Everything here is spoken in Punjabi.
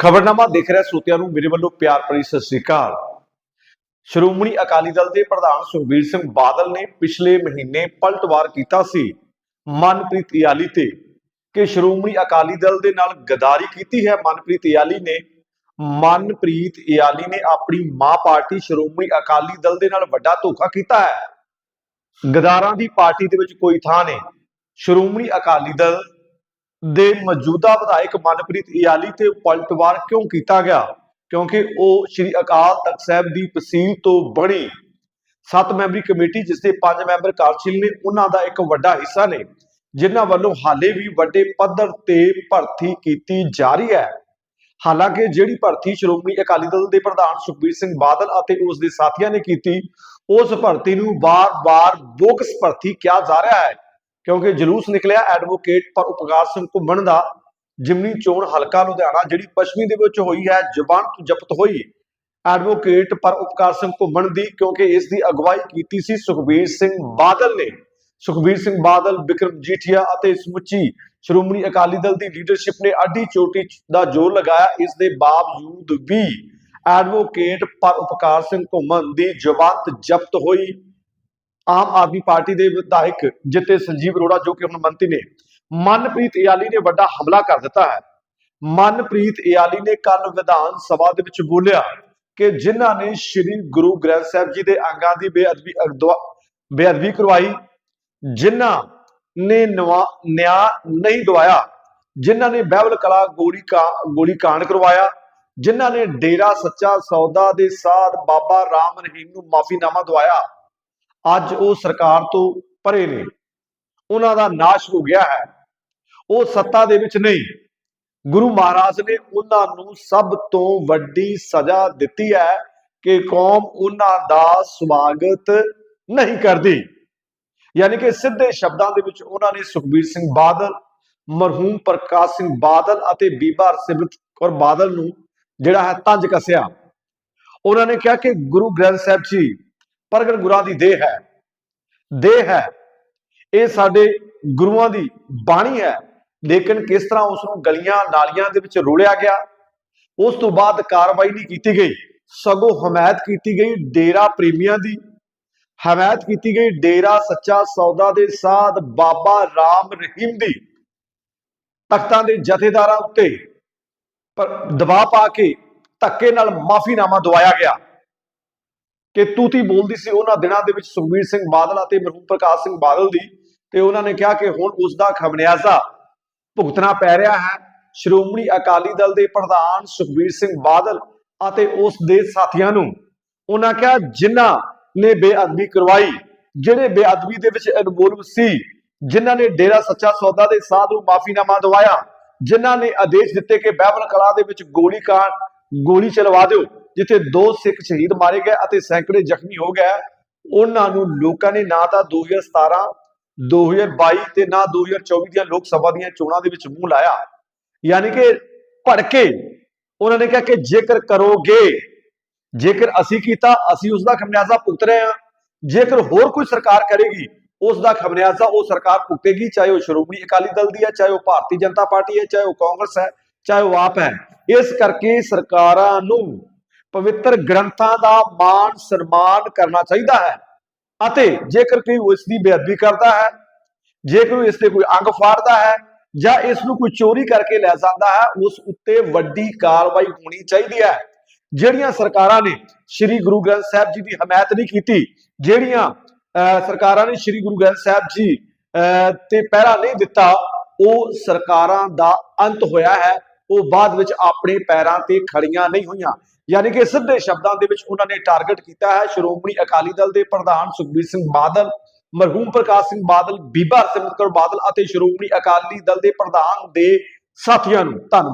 ਖਬਰਨਾਮਾ ਦੇਖ ਰਿਹਾ ਸਰੋਤਿਆਂ ਨੂੰ, ਮੇਰੇ ਵੱਲੋਂ ਪਿਆਰ ਭਰੀ ਸਤਿ ਸ੍ਰੀ ਅਕਾਲ। ਸ਼੍ਰੋਮਣੀ ਅਕਾਲੀ ਦਲ ਦੇ ਪ੍ਰਧਾਨ ਸੁਖਬੀਰ ਸਿੰਘ ਬਾਦਲ ਨੇ ਪਿਛਲੇ ਮਹੀਨੇ ਪਲਟਵਾਰ ਕੀਤਾ ਸੀ ਮਨਪ੍ਰੀਤ ਇਆਲੀ ਤੇ ਕਿ ਸ਼੍ਰੋਮਣੀ ਅਕਾਲੀ ਦਲ ਦੇ ਨਾਲ ਗਦਾਰੀ ਕੀਤੀ ਹੈ। ਮਨਪ੍ਰੀਤ ਇਆਲੀ ਨੇ, ਮਨਪ੍ਰੀਤ ਇਆਲੀ ਨੇ ਆਪਣੀ ਮਾਂ ਪਾਰਟੀ ਸ਼੍ਰੋਮਣੀ ਅਕਾਲੀ ਦਲ ਦੇ ਨਾਲ ਵੱਡਾ ਧੋਖਾ ਕੀਤਾ ਹੈ। ਗਦਾਰਾਂ ਦੀ ਪਾਰਟੀ ਦੇ ਵਿੱਚ ਕੋਈ ਥਾਂ ਨਹੀਂ। ਸ਼੍ਰੋਮਣੀ ਅਕਾਲੀ ਦਲ ਦੇ ਮੌਜੂਦਾ ਵਿਧਾਇਕ ਮਨਪ੍ਰੀਤ ਇਆਲੀ ਤੇ ਪਲਟਵਾਰ ਕਿਉਂ ਕੀਤਾ ਗਿਆ? ਕਿਉਂਕਿ ਉਹ ਸ੍ਰੀ ਅਕਾਲ ਤਖਤ ਸਾਹਿਬ ਦੀ ਤਹਿਸੀਲ ਤੋਂ ਬਣੀ ਸੱਤ ਮੈਂਬਰੀ ਕਮੇਟੀ ਜਿਸ ਦੇ ਪੰਜ ਮੈਂਬਰ ਕਾਰਜਸ਼ੀਲ ਨੇ, ਉਹਨਾਂ ਦਾ ਇੱਕ ਵੱਡਾ ਹਿੱਸਾ ਨੇ, ਜਿਨ੍ਹਾਂ ਵੱਲੋਂ ਹਾਲੇ ਵੀ ਵੱਡੇ ਪੱਧਰ ਤੇ ਭਰਤੀ ਕੀਤੀ ਜਾ ਰਹੀ ਹੈ। ਹਾਲਾਂਕਿ ਜਿਹੜੀ ਭਰਤੀ ਸ਼੍ਰੋਮਣੀ ਅਕਾਲੀ ਦਲ ਦੇ ਪ੍ਰਧਾਨ ਸੁਖਬੀਰ ਸਿੰਘ ਬਾਦਲ ਅਤੇ ਉਸ ਦੇ ਸਾਥੀਆਂ ਨੇ ਕੀਤੀ, ਉਸ ਭਰਤੀ ਨੂੰ ਵਾਰ-ਵਾਰ ਬੋਕਸ ਭਰਤੀ ਕਿਹਾ ਜਾ ਰਿਹਾ ਹੈ। ਕਿਉਂਕਿ ਜਲੂਸ ਨਿਕਲਿਆ ਐਡਵੋਕੇਟ ਪਰ ਉਪਕਾਰ ਸਿੰਘ ਘੁੰਮਣ ਦਾ, ਜਿਮਨੀ ਚੋਣ ਹਲਕਾ ਲੁਧਿਆਣਾ, ਜਿਹੜੀ ਪੱਛਮੀ ਦੇ ਵਿੱਚ ਹੋਈ ਹੈ, ਜ਼ੁਬਾਨ ਤੋਂ ਜ਼ਬਤ ਹੋਈ ਐਡਵੋਕੇਟ ਪਰ ਉਪਕਾਰ ਸਿੰਘ ਘੁੰਮਣ ਦੀ, ਕਿਉਂਕਿ ਇਸ ਦੀ ਅਗਵਾਈ ਕੀਤੀ ਸੀ ਸੁਖਬੀਰ ਸਿੰਘ ਬਾਦਲ ਨੇ। ਸੁਖਬੀਰ ਸਿੰਘ ਬਾਦਲ, ਬਿਕਰਮ ਜੀਠੀਆ ਅਤੇ ਸਮੁੱਚੀ ਸ਼੍ਰੋਮਣੀ ਅਕਾਲੀ ਦਲ ਦੀ ਲੀਡਰਸ਼ਿਪ ਨੇ ਅੱਡੀ ਚੋਟੀ ਦਾ ਜ਼ੋਰ ਲਗਾਇਆ। ਇਸ ਦੇ ਬਾਵਜੂਦ ਵੀ ਐਡਵੋਕੇਟ ਪਰ ਉਪਕਾਰ ਸਿੰਘ ਘੁੰਮਣ ਦੀ ਜ਼ਬਾਨਤ ਜ਼ਬਤ ਹੋਈ। ਆਮ ਆਦਮੀ ਪਾਰਟੀ ਦੇ ਵਿਧਾਇਕ ਜਿੱਤੇ ਸੰਜੀਵ ਅਰੋੜਾ, ਜੋ ਕਿ ਹੁਣ ਮੰਤਰੀ ਨੇ, ਮਨਪ੍ਰੀਤ ਇਆਲੀ ਨੇ ਵੱਡਾ ਹਮਲਾ ਕਰ ਦਿੱਤਾ ਹੈ। ਮਨਪ੍ਰੀਤ ਇਆਲੀ ਨੇ ਕੱਲ ਵਿਧਾਨ ਸਭਾ ਦੇ ਵਿੱਚ ਬੋਲਿਆ ਕਿ ਜਿਨ੍ਹਾਂ ਨੇ ਸ੍ਰੀ ਗੁਰੂ ਗ੍ਰੰਥ ਸਾਹਿਬ ਜੀ ਦੇ ਅੰਗਾਂ ਦੀ ਬੇਅਦਬੀ ਬੇਅਦਬੀ ਕਰਵਾਈ, ਜਿਨ੍ਹਾਂ ਨੇ ਨਿਆਂ ਨਹੀਂ ਦਵਾਇਆ, ਜਿਨ੍ਹਾਂ ਨੇ ਬਹਿਬਲ ਕਲਾ ਗੋਲੀ ਕਾ, ਗੋਲੀ ਕਾਂਡ ਕਰਵਾਇਆ, ਜਿਨ੍ਹਾਂ ਨੇ ਡੇਰਾ ਸੱਚਾ ਸੌਦਾ ਦੇ ਸਾਧ ਬਾਬਾ ਰਾਮ ਰਹੀਮ ਨੂੰ ਮਾਫੀਨਾਮਾ ਦਵਾਇਆ ਅੱਜ ਉਹ ਸਰਕਾਰ ਤੋਂ ਪਰੇ ਨੇ। ਉਹਨਾਂ ਦਾ ਨਾਸ਼ ਹੋ ਗਿਆ ਹੈ। ਉਹ ਸੱਤਾ ਦੇ ਵਿੱਚ ਨਹੀਂ। ਗੁਰੂ ਮਹਾਰਾਜ ਨੇ ਉਹਨਾਂ ਨੂੰ ਸਭ ਤੋਂ ਵੱਡੀ ਸਜ਼ਾ ਦਿੱਤੀ ਹੈ ਕਿ ਕੌਮ ਉਹਨਾਂ ਦਾ ਸਵਾਗਤ ਨਹੀਂ ਕਰਦੀ। ਯਾਨੀ ਕਿ ਸਿੱਧੇ ਸ਼ਬਦਾਂ ਦੇ ਵਿੱਚ ਉਹਨਾਂ ਨੇ ਸੁਖਬੀਰ ਸਿੰਘ ਬਾਦਲ, ਮਰਹੂਮ ਪ੍ਰਕਾਸ਼ ਸਿੰਘ ਬਾਦਲ ਅਤੇ ਬੀਬਾ ਹਰਸਿਮਰਤ ਕੌਰ ਬਾਦਲ ਨੂੰ ਜਿਹੜਾ ਹੈ ਤੰਜ ਕੱਸਿਆ। ਉਹਨਾਂ ਨੇ ਕਿਹਾ ਕਿ ਗੁਰੂ ਗ੍ਰੰਥ ਸਾਹਿਬ ਜੀ ਪ੍ਰਗਟ ਗੁਰਾਂ ਦੀ ਦੇਹ ਹੈ ਦੇਹ ਹੈ, ਇਹ ਸਾਡੇ ਗੁਰੂਆਂ ਦੀ ਬਾਣੀ ਹੈ, ਲੇਕਿਨ ਕਿਸ ਤਰ੍ਹਾਂ ਉਸ ਨੂੰ ਗਲੀਆਂ ਨਾਲੀਆਂ ਦੇ ਵਿੱਚ ਰੋਲਿਆ ਗਿਆ, ਉਸ ਤੋਂ ਬਾਅਦ ਕਾਰਵਾਈ ਨਹੀਂ ਕੀਤੀ ਗਈ। ਸਗੋਂ ਹਮਾਇਤ ਕੀਤੀ ਗਈ ਡੇਰਾ ਪ੍ਰੇਮੀਆਂ ਦੀ, ਹਮਾਇਤ ਕੀਤੀ ਗਈ ਡੇਰਾ ਸੱਚਾ ਸੌਦਾ ਦੇ ਸਾਧ ਬਾਬਾ ਰਾਮ ਰਹੀਮ ਦੀ, ਤਖਤਾਂ ਦੇ ਜਥੇਦਾਰਾਂ ਉੱਤੇ, ਪਰ ਦਬਾਅ ਪਾ ਕੇ ਧੱਕੇ ਨਾਲ ਮਾਫੀਨਾਮਾ ਦਵਾਇਆ ਗਿਆ। ਕਿ ਤੂਤੀ ਬੋਲਦੀ ਸੀ ਉਹਨਾਂ ਦਿਨਾਂ ਦੇ ਵਿੱਚ ਸੁਖਬੀਰ ਸਿੰਘ ਬਾਦਲ ਅਤੇ ਮਰਹੂਮ ਪ੍ਰਕਾਸ਼ ਸਿੰਘ ਬਾਦਲ ਦੀ ਤੇ ਉਹਨਾਂ ਨੇ ਕਿਹਾ ਕਿ ਹੁਣ ਉਸ ਦਾ ਖਮਿਆਜ਼ਾ ਭੁਗਤਣਾ ਪੈ ਰਿਹਾ ਹੈ। ਸ਼੍ਰੋਮਣੀ ਅਕਾਲੀ ਦਲ ਦੇ ਪ੍ਰਧਾਨ ਸੁਖਬੀਰ ਸਿੰਘ ਬਾਦਲ ਅਤੇ ਉਸ ਦੇ ਸਾਥੀਆਂ ਨੂੰ ਉਹਨਾਂ ਕਿਹਾ, ਜਿਨ੍ਹਾਂ ਨੇ ਬੇਅਦਬੀ ਕਰਵਾਈ, ਜਿਹੜੇ ਬੇਅਦਬੀ ਦੇ ਵਿੱਚ ਇਨਵੋਲਵ ਸੀ, ਜਿਨ੍ਹਾਂ ਨੇ ਡੇਰਾ ਸੱਚਾ ਸੌਦਾ ਦੇ ਸਾਧ ਨੂੰ ਮਾਫੀਨਾਮਾ ਦਵਾਇਆ, ਜਿਨ੍ਹਾਂ ਨੇ ਆਦੇਸ਼ ਦਿੱਤੇ ਕਿ ਬਹਿਬਲ ਕਲਾ ਦੇ ਵਿੱਚ ਗੋਲੀ ਕਾਂ ਗੋਲੀ ਚਲਵਾ ਦਿਓ ਜਿੱਥੇ ਦੋ ਸਿੱਖ ਸ਼ਹੀਦ ਮਾਰੇ ਗਏ ਅਤੇ ਸੈਂਕੜੇ ਜ਼ਖਮੀ ਹੋ ਗਏ, ਉਹਨਾਂ ਨੂੰ ਲੋਕਾਂ ਨੇ ਨਾ ਤਾਂ 2017 2022 ਤੇ ਨਾ 2024 ਦੀਆਂ ਲੋਕ ਸਭਾ ਦੀਆਂ ਚੋਣਾਂ ਦੇ ਵਿੱਚ ਮੂੰਹ ਲਾਇਆ। ਯਾਨੀ ਕਿ ਭੜਕੇ ਉਹਨਾਂ ਨੇ ਕਿਹਾ ਕਿ ਜੇਕਰ ਕਰੋਗੇ, ਜੇਕਰ ਅਸੀਂ ਕੀਤਾ, ਅਸੀਂ ਉਸ ਦਾ ਖਮਿਆਜ਼ਾ ਭੁਗਤ ਰਹੇ ਹਾਂ। ਜੇਕਰ ਹੋਰ ਕੋਈ ਸਰਕਾਰ ਕਰੇਗੀ ਉਸ ਦਾ ਖਮਿਆਜ਼ਾ ਉਹ ਸਰਕਾਰ ਭੁਗਤੇਗੀ, ਚਾਹੇ ਉਹ ਸ਼੍ਰੋਮਣੀ ਅਕਾਲੀ ਦਲ ਦੀ ਹੈ, ਚਾਹੇ ਉਹ ਭਾਰਤੀ ਜਨਤਾ ਪਾਰਟੀ ਹੈ, ਚਾਹੇ ਉਹ ਕਾਂਗਰਸ ਹੈ, ਚਾਹੇ ਉਹ ਆਪ ਹੈ। ਇਸ ਕਰਕੇ ਸਰਕਾਰਾਂ ਨੂੰ ਪਵਿੱਤਰ ਗ੍ਰੰਥਾਂ ਦਾ ਮਾਣ ਸਨਮਾਨ ਕਰਨਾ ਚਾਹੀਦਾ ਹੈ। ਅਤੇ ਜੇਕਰ ਕੋਈ ਉਸ ਦੀ ਬੇਅਦਬੀ ਕਰਦਾ ਹੈ ਜੇਕਰ ਇਸ ਤੇ ਕੋਈ ਅੰਗ ਫਾੜਦਾ ਹੈ ਜਾਂ ਇਸ ਨੂੰ ਕੋਈ ਚੋਰੀ ਕਰਕੇ ਲੈ ਜਾਂਦਾ ਹੈ ਉਸ ਉੱਤੇ ਵੱਡੀ ਕਾਰਵਾਈ ਹੋਣੀ ਚਾਹੀਦੀ ਹੈ। ਜਿਹੜੀਆਂ ਸਰਕਾਰਾਂ ਨੇ ਸ੍ਰੀ ਗੁਰੂ ਗ੍ਰੰਥ ਸਾਹਿਬ ਜੀ ਦੀ ਹਮਾਇਤ ਨਹੀਂ ਕੀਤੀ ਜਿਹੜੀਆਂ ਅਹ, ਸਰਕਾਰਾਂ ਨੇ ਸ੍ਰੀ ਗੁਰੂ ਗ੍ਰੰਥ ਸਾਹਿਬ ਜੀ ਅਹ, ਤੇ ਪਹਿਰਾ ਨਹੀਂ ਦਿੱਤਾ ਉਹ ਸਰਕਾਰਾਂ ਦਾ ਅੰਤ ਹੋਇਆ ਹੈ। ਉਹ ਬਾਅਦ ਵਿੱਚ ਆਪਣੇ ਪੈਰਾਂ ਤੇ ਖੜੀਆਂ ਨਹੀਂ ਹੋਈਆਂ। ਯਾਨੀ ਕਿ ਸਿੱਧੇ ਸ਼ਬਦਾਂ ਦੇ ਵਿੱਚ ਉਹਨਾਂ ਨੇ ਟਾਰਗੇਟ ਕੀਤਾ ਹੈ ਸ਼੍ਰੋਮਣੀ ਅਕਾਲੀ ਦਲ ਦੇ ਪ੍ਰਧਾਨ ਸੁਖਬੀਰ ਸਿੰਘ ਬਾਦਲ, ਮਰਹੂਮ ਪ੍ਰਕਾਸ਼ ਸਿੰਘ ਬਾਦਲ, ਬੀਬਾ ਹਰਸਿਮਰਤ ਕੌਰ ਬਾਦਲ ਅਤੇ ਸ਼੍ਰੋਮਣੀ ਅਕਾਲੀ ਦਲ ਦੇ ਪ੍ਰਧਾਨ ਦੇ ਸਾਥੀਆਂ ਨੂੰ ਧੰਨਵਾਦ।